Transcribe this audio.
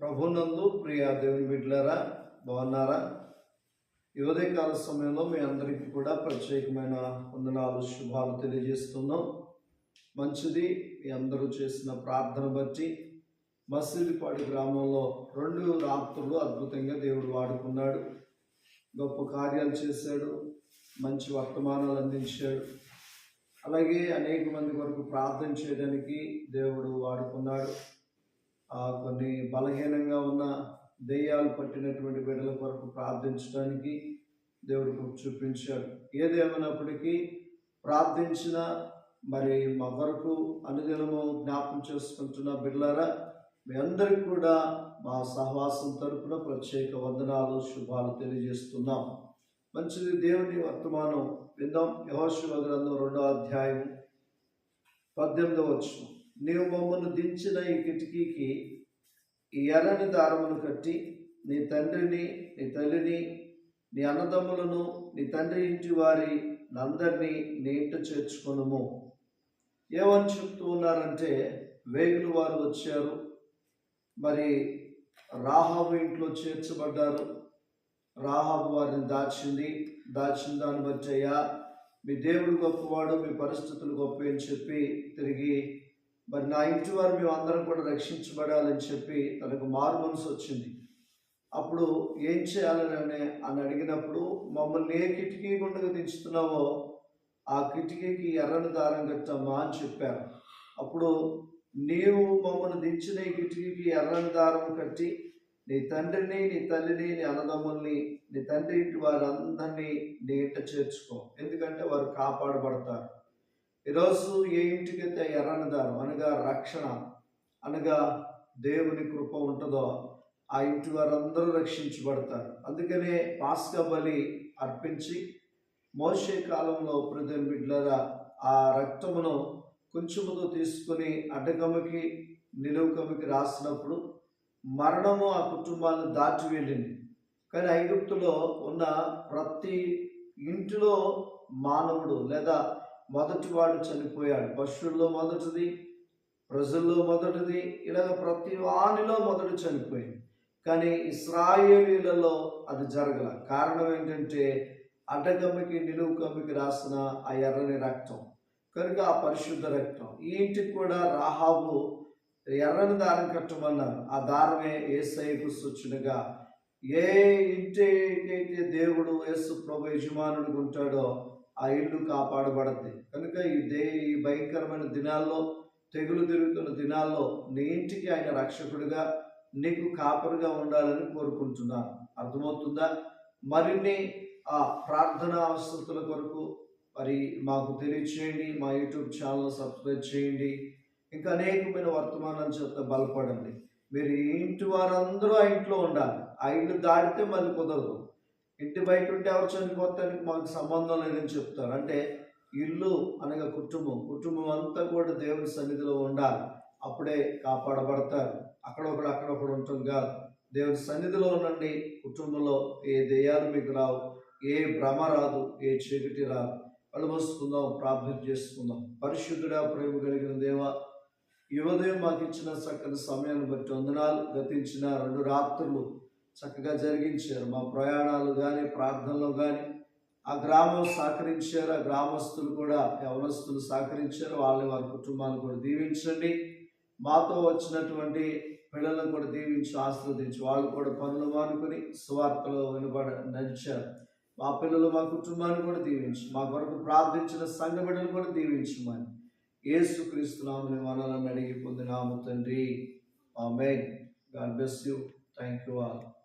ప్రభునందు ప్రియ దేవుని బిడ్డలారా బాగున్నారా? యువదే ఉదయకాల సమయంలో మీ అందరికీ కూడా ప్రత్యేకమైన వందనాలు శుభాలు తెలియజేస్తున్నాం. మంచిది మీ అందరూ చేసిన ప్రార్థన బట్టి మసీదుపాడి గ్రామంలో రెండు రాత్రులు అద్భుతంగా దేవుడు వాడుకున్నాడు. గొప్ప కార్యాలు చేశాడు మంచి వర్తమానాలు అందించాడు. అలాగే అనేక మంది వరకు ప్రార్థన చేయడానికి దేవుడు వాడుకున్నాడు. కొన్ని బలహీనంగా ఉన్న దెయ్యాలు పట్టినటువంటి బిడ్డల కొరకు ప్రార్థించడానికి దేవుడు చూపించాడు. ఏదేమైనప్పటికీ ప్రార్థించిన మరి మా వరకు అనుదినము జ్ఞాపం చేసుకుంటున్న బిడ్డలారా మీ అందరికి కూడా మా సహవాసం తరపున ప్రత్యేక వందనాలు శుభాలు తెలియజేస్తున్నాం. మంచిది దేవుని వర్తమానం. విందాం యహోశివ గ్రంథం రెండో అధ్యాయం పద్దెనిమిదవ వచ్చినాం నీవు మమ్మల్ని దించిన ఈ కిటికీకి ఈ ఎర్రని దారమును కట్టి నీ తండ్రిని నీ తల్లిని నీ అన్నదమ్ములను నీ తండ్రి ఇంటి వారి అందరినీ నీట ఇంట చేర్చుకొనుము. ఏమని చెప్తూ ఉన్నారంటే వేగులు వారు వచ్చారు. మరి రాహాబు ఇంట్లో చేర్చబడ్డారు. రాహాబు వారిని దాచింది. దాచిన దాన్ని బట్టి అయ్యా మీ దేవుడు గొప్పవాడు మీ పరిస్థితులు గొప్ప అని చెప్పి తిరిగి మరి నా ఇంటి వారు మేము అందరం కూడా రక్షించబడాలని చెప్పి తనకు మారు మనసు వచ్చింది. అప్పుడు ఏం చేయాలని అని అడిగినప్పుడు మమ్మల్ని ఏ కిటికీ గుండగా దించుతున్నావో ఆ కిటికీకి ఎర్రని దారం కట్టమ్మా అని చెప్పారు. అప్పుడు నీవు మమ్మల్ని దించిన ఈ కిటికీకి ఎర్రని దారం కట్టి నీ తండ్రిని నీ తల్లిని నీ అన్నదమ్ముల్ని నీ తండ్రి ఇంటి వారందరినీ నీ ఇంట చేర్చుకో. ఎందుకంటే వారు కాపాడబడతారు. ఈరోజు ఏ ఇంటికైతే ఎర్రని దారం అనగా రక్షణ అనగా దేవుని కృప ఉంటుందో ఆ ఇంటి వారందరూ రక్షించబడతారు. అందుకనే పాస్క బలి అర్పించి మోసే కాలంలో ప్రజల బిడ్డలరా ఆ రక్తమును కొంచెముతో తీసుకొని అడ్డకమ్మకి నిలువుకమ్మకి రాసినప్పుడు మరణము ఆ కుటుంబాలను దాటి వెళ్ళింది. కానీ ఐగుప్తులో ఉన్న ప్రతి ఇంటిలో మానవుడు లేదా మొదటివాడు చనిపోయాడు. పశువుల్లో మొదటిది ప్రజల్లో మొదటిది ఇలాగ ప్రతి వానిలో మొదటి చనిపోయింది. కానీ ఇస్రాయేలీలలో అది జరగల. కారణం ఏంటంటే అడ్డకమ్మికి నిలువు కమ్మికి రాసిన ఆ ఎర్రని రక్తం. కనుక ఆ పరిశుద్ధ రక్తం. ఈ ఇంటికి కూడా రాహాబు ఎర్రని దారం కట్టమన్నారు. ఆ దారమే ఏసైకు సూచనగా ఏ ఇంటికైతే దేవుడు యేసు ప్రభు యజమానుడికి ఉంటాడో ఆ ఇల్లు కాపాడబడద్ది. కనుక ఈ దే ఈ భయంకరమైన దినాల్లో తెగులు తిరుగుతున్న దినాల్లో నీ ఇంటికి ఆయన రక్షకుడిగా నీకు కాపరిగా ఉండాలని కోరుకుంటున్నాను. అర్థమవుతుందా? మరిన్ని ఆ ప్రార్థన అవసరతల కొరకు మరి మాకు తెలియచేయండి మా యూట్యూబ్ ఛానల్ సబ్స్క్రైబ్ చేయండి. ఇంకా అనేకమైన వర్తమానం చేత బలపడండి. మీరు ఇంటి వారందరూ ఆ ఇంట్లో ఉండాలి. ఆ ఇల్లు దాటితే మళ్ళీ కుదరదు. ఇంటి బయట ఉంటే ఎవరు చనిపోతానికి మాకు సంబంధం లేదని చెప్తారు. అంటే ఇల్లు అనగా కుటుంబం. కుటుంబం అంతా కూడా దేవుని సన్నిధిలో ఉండాలి. అప్పుడే కాపాడబడతారు. అక్కడ ఒకడు అక్కడ ఉంటుంది కాదు. దేవుని సన్నిధిలో ఉండండి. కుటుంబంలో ఏ దెయ్యాలు మీకు రావు. ఏ భ్రమ రాదు. ఏ చీకటి రాదు. కళ్ళు ప్రార్థన చేసుకుందాం. పరిశుద్ధుడా ప్రేమ కలిగిన దేవ ఈ ఉదయం మాకు ఇచ్చిన చక్కని సమయాన్ని బట్టి వందనాలు. గతించిన రెండు రాత్రులు చక్కగా జరిగించారు. మా ప్రయాణాలు కానీ ప్రార్థనలు కానీ ఆ గ్రామం సహకరించారు. ఆ గ్రామస్తులు కూడా యవనస్తులు సహకరించారు. వాళ్ళని వారి కుటుంబాలను కూడా దీవించండి. మాతో వచ్చినటువంటి పిల్లలను కూడా దీవించి ఆశీర్వదించి వాళ్ళు కూడా పనులు మానుకొని సువార్తలో వినబడ నడిచారు. మా పిల్లలు మా కుటుంబాన్ని కూడా దీవించి మా కొరకు ప్రార్థించిన సంఘ బిడ్డలు కూడా దీవించమని యేసు క్రీస్తునామని మనల్ని అడిగి పొందినాము తండ్రి. ఆమె god bless you. Thank you all.